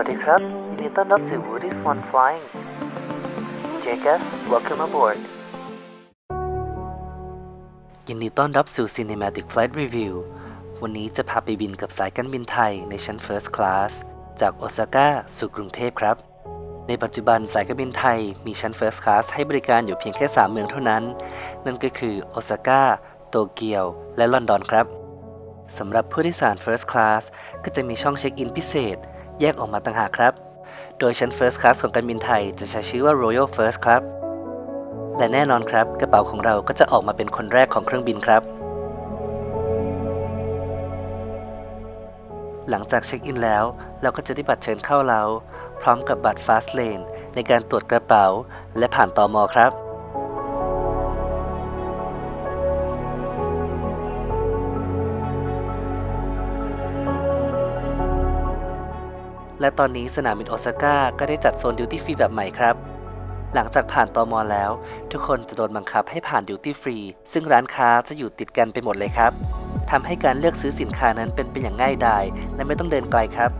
วัสดีครับยินดีต้อนรับสู่ Woody's One Flying Dear guests welcome aboard ยินดีต้อนรับสู่ Cinematic Flight Review วันนี้จะพาไปบินกับสายการบินไทยในชั้น First Class จากโอซาก้าสู่กรุงเทพครับ ในปัจจุบันสายการบินไทยมีชั้น First Class ให้บริการอยู่เพียงแค่ 3 เมืองเท่านั้น นั่นก็คือโอซาก้าโตเกียวและลอนดอนครับสำหรับผู้โดยสาร First Class ก็จะมีช่องเช็คอินพิเศษ แยกออกมาต่างหากครับ โดยชั้น First Class ของการบินไทยจะใช้ชื่อว่า Royal First ครับ และแน่นอนครับ กระเป๋าของเราก็จะออกมาเป็นคนแรกของเครื่องบินครับ หลังจากเช็คอินแล้ว เราก็จะได้บัตรเชิญเข้าเรา พร้อมกับบัตร Fast Lane ในการตรวจกระเป๋า และผ่านตอมอครับ และตอนนี้สนามบินโอซาก้าก็ได้จัดโซนดิวตี้ฟรีแบบใหม่ครับ หลังจากผ่านตอมอแล้ว ทุกคนจะโดนบังคับให้ผ่านดิวตี้ฟรีซึ่งร้านค้าจะอยู่ติดกันไปหมดเลยครับทำให้การเลือกซื้อสินค้านั้นเป็นไปอย่างง่ายดายและไม่ต้องเดินไกลครับ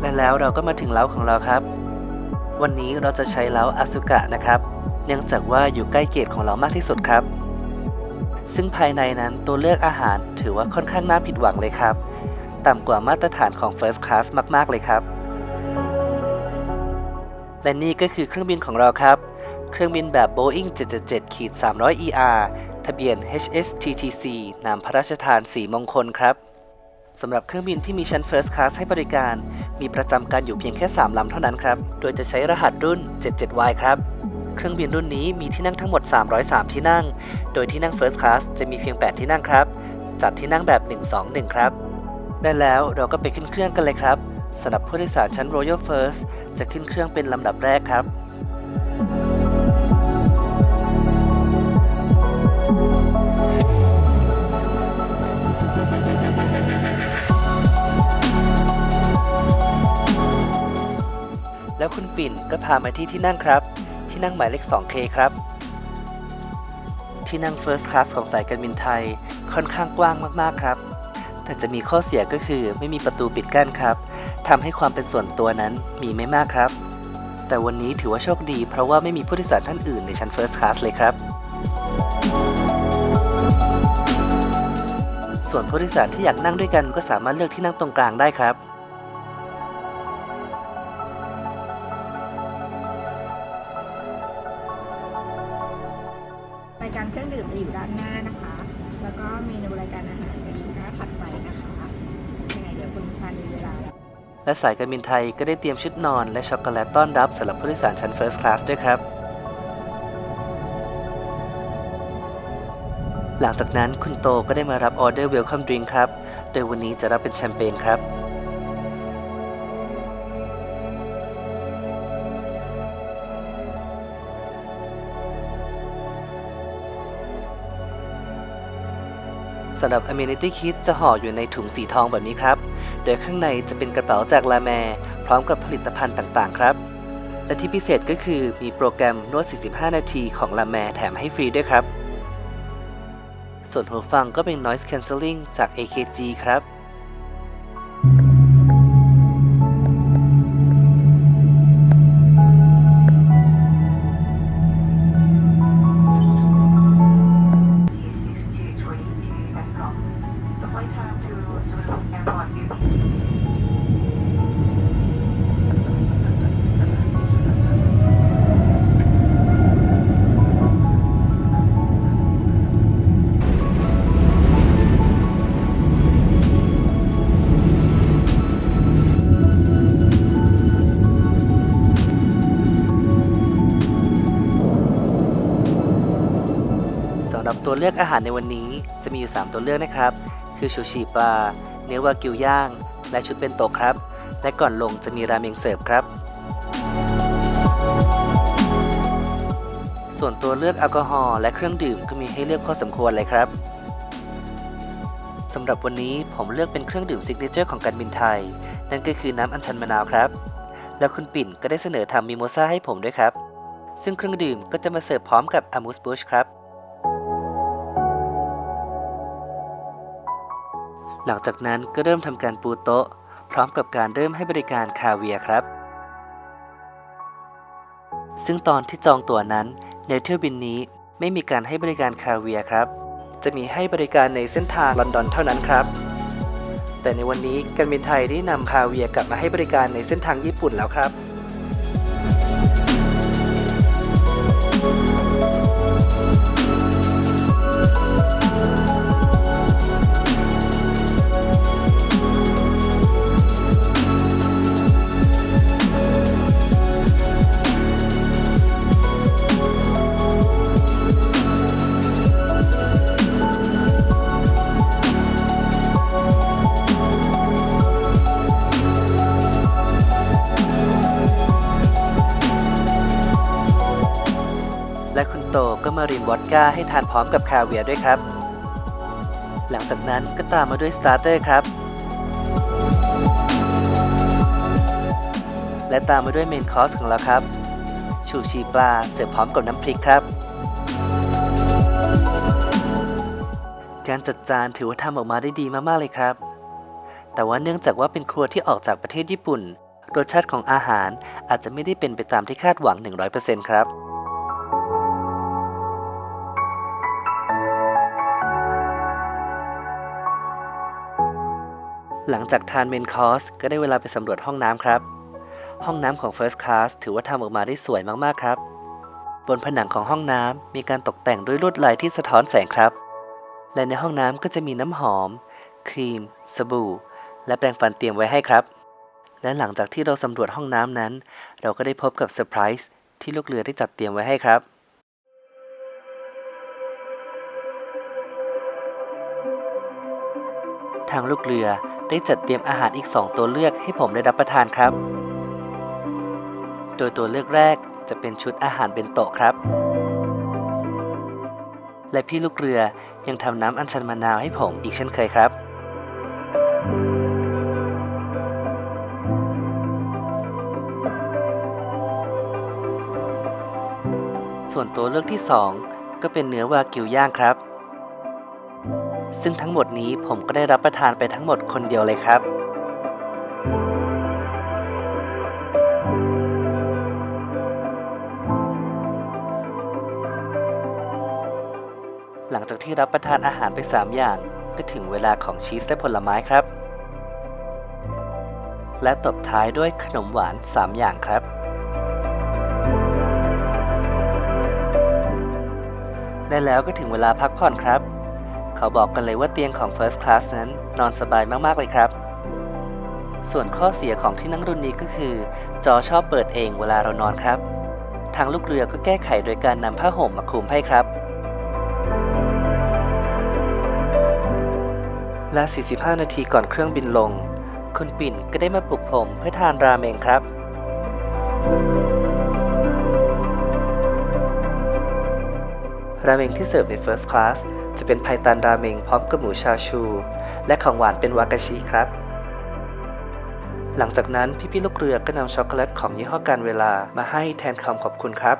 และแล้วเราก็มาถึงเล้าของเราครับ วันนี้เราจะใช้เล้าอาซุกะนะครับ เนื่องจากว่าอยู่ใกล้เกตของเรามากที่สุดครับ ซึ่งภายในนั้นตัวเลือกอาหารถือว่าค่อนข้างน่าผิดหวังเลยครับ ต่ำกว่ามาตรฐานของ First Class มาก ๆ เลยครับ และนี่ก็คือเครื่องบินของเราครับ เครื่องบินแบบ Boeing 777 300 ER ทะเบียน HSTTC นามพระราชทานสีมงคลครับสำหรับเครื่องบินที่มีชั้น First Class ให้บริการ มีประจำการอยู่เพียงแค่ 3 ลำเท่านั้นครับ โดยจะใช้รหัสรุ่น 77Y ครับ เครื่องบินรุ่นนี้มีที่นั่งทั้งหมด 303 ที่นั่ง โดยที่นั่ง First Class จะมีเพียง 8 ที่นั่งครับ จัดที่นั่งแบบ 121 ครับ ได้แล้วเราก็ไปขึ้นเครื่องกันเลยครับสำหรับผู้โดยสารชั้น Royal First จะขึ้นเครื่องเป็นลำดับแรกครับแล้วคุณปิ่นก็พามาที่ที่นั่งครับ ที่นั่งหมายเลข 2K ครับ ที่นั่ง First Class ของสายการบินไทยค่อนข้างกว้างมากๆครับ แต่จะมีข้อเสียก็คือไม่มีประตูปิดกั้นครับทำให้ความเป็นส่วนตัวนั้นมีไม่มากครับ แต่วันนี้ถือว่าโชคดีเพราะว่าไม่มีผู้โดยสารท่านอื่นในชั้น First Class เลยครับ ส่วนผู้โดยสารที่อยากนั่งด้วยกันก็สามารถเลือกที่นั่งตรงกลางได้ครับ และสายการบินไทยก็ได้เตรียมชุดนอนและช็อกโกแลตต้อนรับสำหรับผู้โดยสารชั้นเฟิร์สคลาสด้วยครับหลังจากนั้นคุณโตก็ได้มารับออเดอร์เวลคัมดริงครับ โดยวันนี้จะรับเป็นแชมเปญครับ สำหรับ Amenity Kit จะห่ออยู่ในถุงสีทองแบบนี้ครับ โดยข้างในจะเป็นกระเป๋าจากลาแมพร้อมกับผลิตภัณฑ์ต่างๆ ครับ และที่พิเศษก็คือมีโปรแกรมนวด 45 นาทีของลาแมแถมให้ฟรีด้วยครับ ส่วนหูฟังก็เป็น Noise Cancelling จาก AKG ครับ หรับตัวเลือกอาหารในวันนี้จะมีอยู่ 3 ตัวเลือกนะครับ คือชูชีปลา เนื้อวากิวย่าง และชุดเป็นโตะครับ และก่อนลงจะมีราเมงเสิร์ฟครับ ส่วนตัวเลือกแอลกอฮอล์และเครื่องดื่มก็มีให้เลือกพอสมควรเลยครับสำหรับวันนี้ผมเลือกเป็นเครื่องดื่มซิกเนเจอร์ของการบินไทย นั่นก็คือน้ำอัญชันมะนาวครับ แล้วคุณปิ่นก็ได้เสนอทำมิโมซ่าให้ผมด้วยครับ ซึ่งเครื่องดื่มก็จะมาเสิร์ฟพร้อมกับอามูสบูชครับ หลังจากนั้นก็เริ่มทำการปูโต๊ะ พร้อมกับการเริ่มให้บริการคาเวียครับ ซึ่งตอนที่จองตั๋วนั้นในเที่ยวบินนี้ไม่มีการให้บริการคาเวียครับ จะมีให้บริการในเส้นทางลอนดอนเท่านั้นครับ แต่ในวันนี้การบินไทยได้นำคาเวียกลับมาให้บริการในเส้นทางญี่ปุ่นแล้วครับ โตก็มารินวอดก้าให้ทานพร้อมกับคาเวียร์ด้วยครับ หลังจากนั้นก็ตามมาด้วยสตาร์เตอร์ครับ และตามมาด้วยเมนคอร์สของเราครับ ชูชีปลาเสิร์ฟพร้อมกับน้ำพริกครับ การจัดจานถือว่าทำออกมาได้ดีมากๆเลยครับ แต่ว่าเนื่องจากว่าเป็นครัวที่ออกจากประเทศญี่ปุ่น รสชาติของอาหารอาจจะไม่ได้เป็นไปตามที่คาดหวัง 100%ครับ หลังจากทานเมนคอร์สก็ได้เวลาไปสำรวจห้องน้ำครับ ห้องน้ำของ First Class ถือว่าทำออกมาได้สวยมากๆครับ บนผนังของห้องน้ำมีการตกแต่งด้วยลวดลายที่สะท้อนแสงครับ และในห้องน้ำก็จะมีน้ำหอม ครีม สบู่ และแปรงฟันเตรียมไว้ให้ครับ และหลังจากที่เราสำรวจห้องน้ำนั้น เราก็ได้พบกับเซอร์ไพรส์ที่ลูกเรือได้จัดเตรียมไว้ให้ครับทางลูกเรือ ได้จัดเตรียมอาหารอีก 2 ตัวเลือกให้ผมได้รับประทานครับ โดยตัวเลือกแรกจะเป็นชุดอาหารเบนโตะครับ และพี่ลูกเรือยังทำน้ำอัญชันมะนาวให้ผมอีกเช่นเคยครับ ส่วนตัวเลือกที่ 2 ก็เป็นเนื้อวากิวย่างครับ ซึ่งทั้งหมดนี้ผมก็ได้รับประทานไปทั้งหมดคนเดียวเลยครับ หลังจากที่รับประทานอาหารไป 3 อย่าง ก็ถึงเวลาของชีสและผลไม้ครับ และตบท้ายด้วยขนมหวาน 3 อย่างครับและแล้วก็ถึงเวลาพักผ่อนครับ เขาบอกกันเลยว่าเตียงของ First Class นั้นนอนสบายมากๆเลยครับ ส่วนข้อเสียของที่นั่งรุ่นนี้ก็คือ จอชอบเปิดเองเวลาเรานอนครับ ทางลูกเรือก็แก้ไขโดยการนำผ้าห่มมาคลุมให้ครับ และ 45 นาทีก่อนเครื่องบินลง คุณปิ่นก็ได้มาปลุกผมเพื่อทานราเมงครับ ราเมงที่เสิร์ฟใน First Class จะเป็นไพตันราเมงพร้อมกับหมูชาชู และของหวานเป็นวากาชิครับ หลังจากนั้นพี่ๆลูกเรือก็นำช็อกโกแลตของยี่ห้อการเวลามาให้แทนคำขอบคุณครับ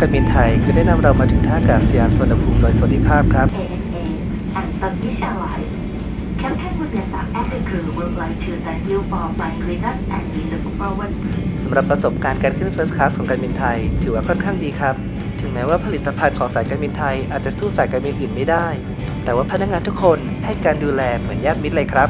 การบินไทยก็ได้นำเรามาถึงท่าอากาศยานสุวรรณภูมิโดยสวัสดิภาพครับ ANA and Turkish Airlines. Captain Vanessa and the crew would like to thank you for flying with us and we look forward สำหรับประสบการณ์การขึ้น First Class ของการบินไทย ถือว่าค่อนข้างดีครับ ถึงแม้ว่าผลิตภัณฑ์ของสายการบินไทยอาจจะสู้สายการบินอื่นไม่ได้ แต่ว่าพนักงานทุกคนให้การดูแลเหมือนญาติมิตรเลยครับ